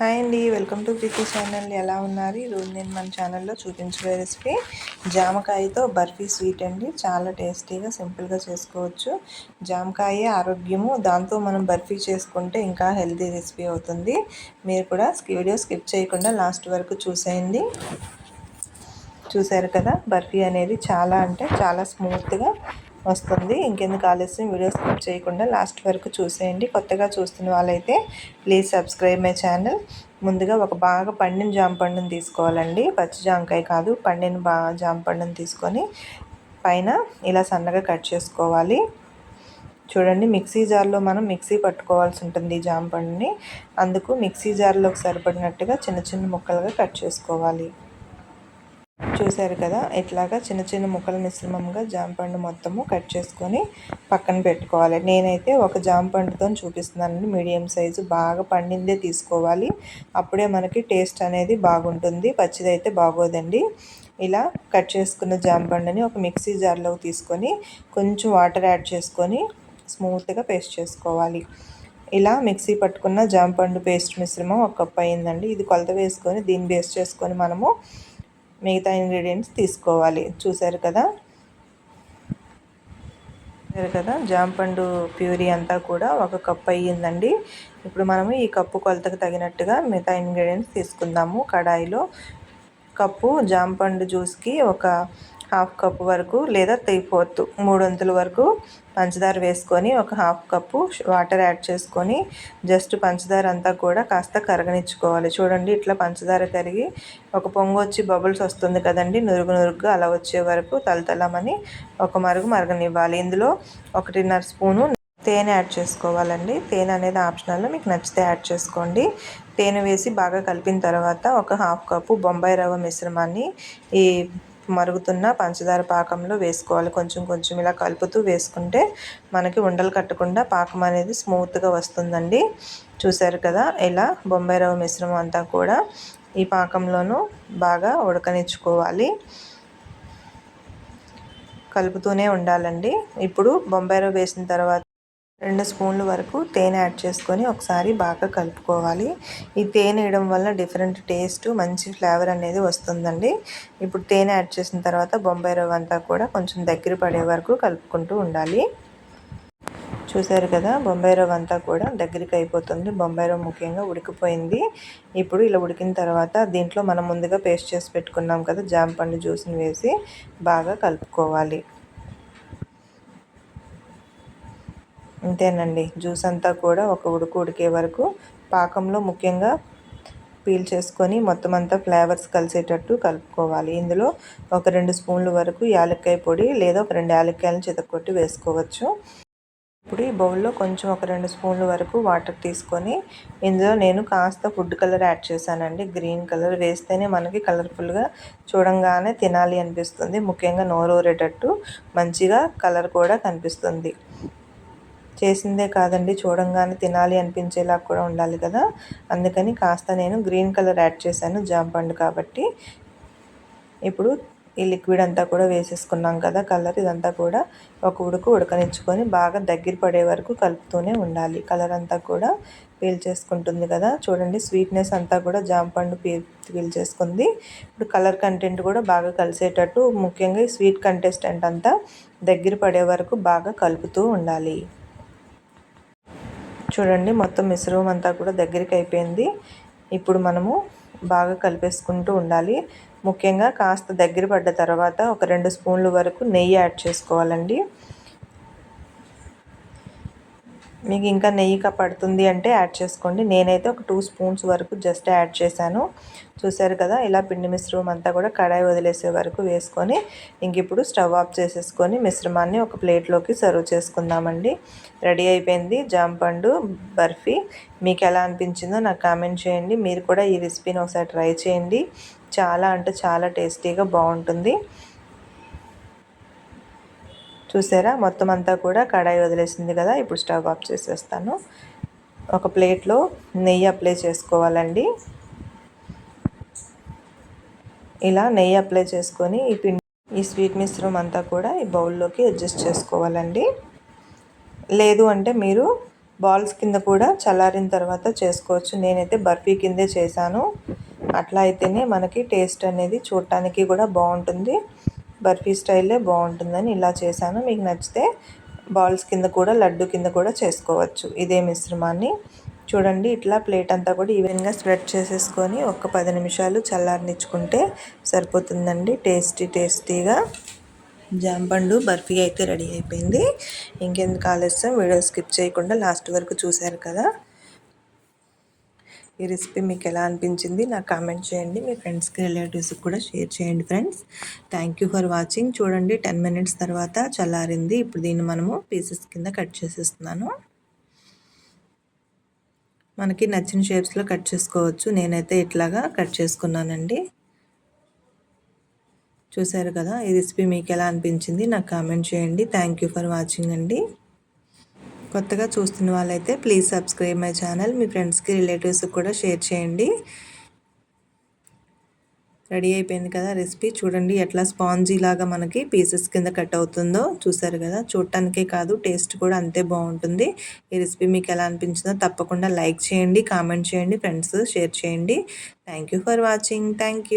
Hi అండి welcome to Preethi channel ఎలా ఉన్నారు? ఈరోజు నేను మన ఛానల్లో చూపించే రెసిపీ జామకాయతో బర్ఫీ స్వీట్ అండి. చాలా టేస్టీగా సింపుల్గా చేసుకోవచ్చు. జామకాయ ఆరోగ్యము. దాంతో మనం బర్ఫీ చేసుకుంటే ఇంకా హెల్తీ రెసిపీ అవుతుంది. మీరు కూడా వీడియో స్కిప్ చేయకుండా లాస్ట్ వరకు చూసేయండి. చూసారు కదా బర్ఫీ అనేది చాలా అంటే చాలా స్మూత్గా వస్తుంది. ఇంకెందుకు ఆలస్యం? వీడియో స్కిప్ చేయకుండా లాస్ట్ వరకు చూసేయండి. కొత్తగా చూస్తున్న వాళ్ళైతే ప్లీజ్ సబ్స్క్రైబ్ మై ఛానల్. ముందుగా ఒక బాగా పండిన జాంపండును తీసుకోవాలండి. పచ్చి జామకాయ కాదు పండిన బా జాంపండును తీసుకొని పైన ఇలా సన్నగా కట్ చేసుకోవాలి. చూడండి మిక్సీ జార్లో మనం మిక్సీ పట్టుకోవాల్సి ఉంటుంది జామ పండుని అందుకు మిక్సీ జార్లోకి సరిపడినట్టుగా చిన్న చిన్న ముక్కలుగా కట్ చేసుకోవాలి. చూశారు కదా ఇట్లాగా చిన్న చిన్న ముక్కల మిశ్రమంగా జాంపండు మొత్తము కట్ చేసుకొని పక్కన పెట్టుకోవాలి. నేనైతే ఒక జాంపండుతో చూపిస్తున్నానండి. మీడియం సైజు బాగా పండిందే తీసుకోవాలి. అప్పుడే మనకి టేస్ట్ అనేది బాగుంటుంది. పచ్చిదైతే బాగోదండి. ఇలా కట్ చేసుకున్న జాంపండుని ఒక మిక్సీ జార్లోకి తీసుకొని కొంచెం వాటర్ యాడ్ చేసుకొని స్మూత్గా పేస్ట్ చేసుకోవాలి. ఇలా మిక్సీ పట్టుకున్న జాంపండు పేస్ట్ మిశ్రమం ఒక కప్ అయిందండి. ఇది కొలత వేసుకొని దీన్ని బేస్ట్ చేసుకొని మనము మిగతా ఇంగ్రీడియంట్స్ తీసుకోవాలి. చూసారు కదా? చూసారు కదా? జాంపండు ప్యూరీ అంతా కూడా ఒక కప్పు అయ్యిందండి. ఇప్పుడు మనము ఈ కప్పు కొలతకు తగినట్టుగా మిగతా ఇంగ్రీడియంట్స్ తీసుకుందాము కడాయిలో. కప్పు జాంపండు జ్యూస్కి ఒక హాఫ్ కప్ వరకు లేదా త్రీ ఫోర్త్ మూడొంతుల వరకు పంచదార వేసుకొని ఒక హాఫ్ కప్పు వాటర్ యాడ్ చేసుకొని జస్ట్ పంచదార అంతా కూడా కాస్త కరగనిచ్చుకోవాలి. చూడండి ఇట్లా పంచదార కరిగి ఒక పొంగు వచ్చి బబుల్స్ వస్తుంది కదండి. నురుగు నురుగుగా అలా వచ్చే వరకు తలతలమని ఒక మరుగు మరగనివ్వాలి. ఇందులో ఒకటిన్నర స్పూను తేనె యాడ్ చేసుకోవాలండి. తేనె అనేది ఆప్షనల్. మీకు నచ్చితే యాడ్ చేసుకోండి. తేనె వేసి బాగా కలిపిన తర్వాత ఒక హాఫ్ కప్పు బొంబాయి రవ్వ మిశ్రమాన్ని ఈ మరుగుతున్న పంచదార పాకంలో వేసుకోవాలి. కొంచెం కొంచెం ఇలా కలుపుతూ వేసుకుంటే మనకి ఉండలు కట్టకుండా పాకం అనేది స్మూత్గా వస్తుందండి. చూసారు కదా? ఇలా బొంబాయి రవ్వ మిశ్రమం అంతా కూడా ఈ పాకంలోనూ బాగా ఉడకనిచ్చుకోవాలి. కలుపుతూనే ఉండాలండి. ఇప్పుడు బొంబాయి రవ్వ వేసిన తర్వాత రెండు స్పూన్ల వరకు తేనె యాడ్ చేసుకొని ఒకసారి బాగా కలుపుకోవాలి. ఈ తేనె వేయడం వల్ల డిఫరెంట్ టేస్ట్ మంచి ఫ్లేవర్ అనేది వస్తుందండి. ఇప్పుడు తేనె యాడ్ చేసిన తర్వాత బొంబాయి రవ్వ అంతా కూడా కొంచెం దగ్గర పడే వరకు కలుపుకుంటూ ఉండాలి. చూసారు కదా బొంబాయి రవ్వ అంతా కూడా దగ్గరికి అయిపోతుంది. బొంబాయి రవ్వ ముఖ్యంగా ఉడికిపోయింది. ఇప్పుడు ఇలా ఉడికిన తర్వాత దీంట్లో మనం ముందుగా పేస్ట్ చేసి పెట్టుకున్నాం కదా జామ పండు జ్యూస్ని వేసి బాగా కలుపుకోవాలి. అంతేనండి. జ్యూస్ అంతా కూడా ఒక ఉడుకు ఉడికే వరకు పాకంలో ముఖ్యంగా పీల్ చేసుకొని మొత్తం అంతా ఫ్లేవర్స్ కలిసేటట్టు కలుపుకోవాలి. ఇందులో ఒక రెండు స్పూన్ల వరకు యాలక్కాయ పొడి లేదా ఒక రెండు యాలక్కాయలను చితక్కొట్టి వేసుకోవచ్చు. ఇప్పుడు ఈ బౌల్లో కొంచెం ఒక రెండు స్పూన్ల వరకు వాటర్ తీసుకొని ఇందులో నేను కాస్త ఫుడ్ కలర్ యాడ్ చేశానండి. గ్రీన్ కలర్ వేస్తేనే మనకి కలర్ఫుల్గా చూడంగానే తినాలి అనిపిస్తుంది. ముఖ్యంగా నోరూరేటట్టు మంచిగా కలర్ కూడా కనిపిస్తుంది. చేసిందే కాదండి. చూడంగానే తినాలి అనిపించేలా కూడా ఉండాలి కదా. అందుకని కాస్త నేను గ్రీన్ కలర్ యాడ్ చేశాను జాంపండు కాబట్టి. ఇప్పుడు ఈ లిక్విడ్ అంతా కూడా వేసేసుకున్నాం కదా కలర్. ఇదంతా కూడా ఒక ఉడుకు ఉడకనిచ్చుకొని బాగా దగ్గర పడే వరకు కలుపుతూనే ఉండాలి. కలర్ అంతా కూడా పీల్చేసుకుంటుంది కదా. చూడండి స్వీట్నెస్ అంతా కూడా జామ పండు పీ పీల్ చేసుకుంది. ఇప్పుడు కలర్ కంటెంట్ కూడా బాగా కలిసేటట్టు ముఖ్యంగా ఈ స్వీట్ కంటెస్టెంట్ అంతా దగ్గర పడే వరకు బాగా కలుపుతూ ఉండాలి. చూడండి మొత్తం మిశ్రమం అంతా కూడా దగ్గరికి అయిపోయింది. ఇప్పుడు మనము బాగా కలిపేసుకుంటూ ఉండాలి. ముఖ్యంగా కాస్త దగ్గర పడ్డ తర్వాత ఒక రెండు స్పూన్ల వరకు నెయ్యి యాడ్ చేసుకోవాలండి. మీకు ఇంకా నెయ్యి పడుతుంది అంటే యాడ్ చేసుకోండి. నేనైతే ఒక టూ స్పూన్స్ వరకు జస్ట్ యాడ్ చేశాను. చూసారు కదా ఇలా పిండి మిశ్రమం అంతా కూడా కడాయి వదిలేసే వరకు వేసుకొని ఇంక ఇప్పుడు స్టవ్ ఆఫ్ చేసేసుకొని మిశ్రమాన్ని ఒక ప్లేట్లోకి సర్వ్ చేసుకుందామండి. రెడీ అయిపోయింది. జాంపండు బర్ఫీ. మీకు ఎలా అనిపించిందో నాకు కామెంట్ చేయండి. మీరు కూడా ఈ రెసిపీని ఒకసారి ట్రై చేయండి. చాలా అంటే చాలా టేస్టీగా బాగుంటుంది. చూసారా? మొత్తం అంతా కూడా కడాయి వదిలేసింది కదా ఇప్పుడు స్టవ్ ఆఫ్ చేసేస్తాను. ఒక ప్లేట్లో నెయ్యి అప్లై చేసుకోవాలండి. ఇలా నెయ్యి అప్లై చేసుకొని ఈ పిండి ఈ స్వీట్ మిశ్రమం అంతా కూడా ఈ బౌల్లోకి అడ్జస్ట్ చేసుకోవాలండి. లేదు అంటే మీరు బాల్స్ కింద కూడా చల్లారిన తర్వాత చేసుకోవచ్చు. నేనైతే బర్ఫీ కిందే చేశాను. అట్లా అయితేనే మనకి టేస్ట్ అనేది చూడటానికి కూడా బాగుంటుంది. బర్ఫీ స్టైలే బాగుంటుందని ఇలా చేశాను. మీకు నచ్చితే బాల్స్ కింద కూడా లడ్డు కింద కూడా చేసుకోవచ్చు. ఇదే మిశ్రమాన్ని. చూడండి ఇట్లా ప్లేట్ అంతా కూడా ఈవెన్గా స్ప్రెడ్ చేసేసుకొని ఒక పది నిమిషాలు చల్లారనిచ్చుకుంటే సరిపోతుందండి. టేస్టీ టేస్టీగా జాంపండు బర్ఫీ అయితే రెడీ అయిపోయింది. ఇంకెందుకు ఆలస్యం? వీడియో స్కిప్ చేయకుండా లాస్ట్ వరకు చూశారు కదా. ఈ రెసిపీ మీకు ఎలా అనిపించింది నాకు కామెంట్ చేయండి. మీ ఫ్రెండ్స్కి రిలేటివ్స్కి కూడా షేర్ చేయండి friends. Thank you for watching చూడండి టెన్ మినిట్స్ తర్వాత చల్లారింది. ఇప్పుడు దీన్ని మనము పీసెస్ కింద కట్ చేసేస్తున్నాను. మనకి నచ్చిన షేప్స్లో కట్ చేసుకోవచ్చు. నేనైతే ఇట్లాగా కట్ చేసుకున్నానండి. చూసారు కదా ఈ రెసిపీ మీకు ఎలా అనిపించింది నాకు కామెంట్ చేయండి. థ్యాంక్ యూ ఫర్ వాచింగ్ అండి. కొత్తగా చూస్తున్న వాళ్ళైతే ప్లీజ్ సబ్స్క్రైబ్ మై ఛానల్ మీ ఫ్రెండ్స్కి రిలేటివ్స్కి కూడా షేర్ చేయండి. రెడీ అయిపోయింది కదా రెసిపీ చూడండి ఎట్లా స్పాంజీ లాగా మనకి పీసెస్ కింద కట్ అవుతుందో. చూసారు కదా? చూడటానికే కాదు టేస్ట్ కూడా అంతే బాగుంటుంది. ఈ రెసిపీ మీకు ఎలా అనిపించిందో తప్పకుండా లైక్ చేయండి కామెంట్ చేయండి ఫ్రెండ్స్ షేర్ చేయండి. Thank for watching thank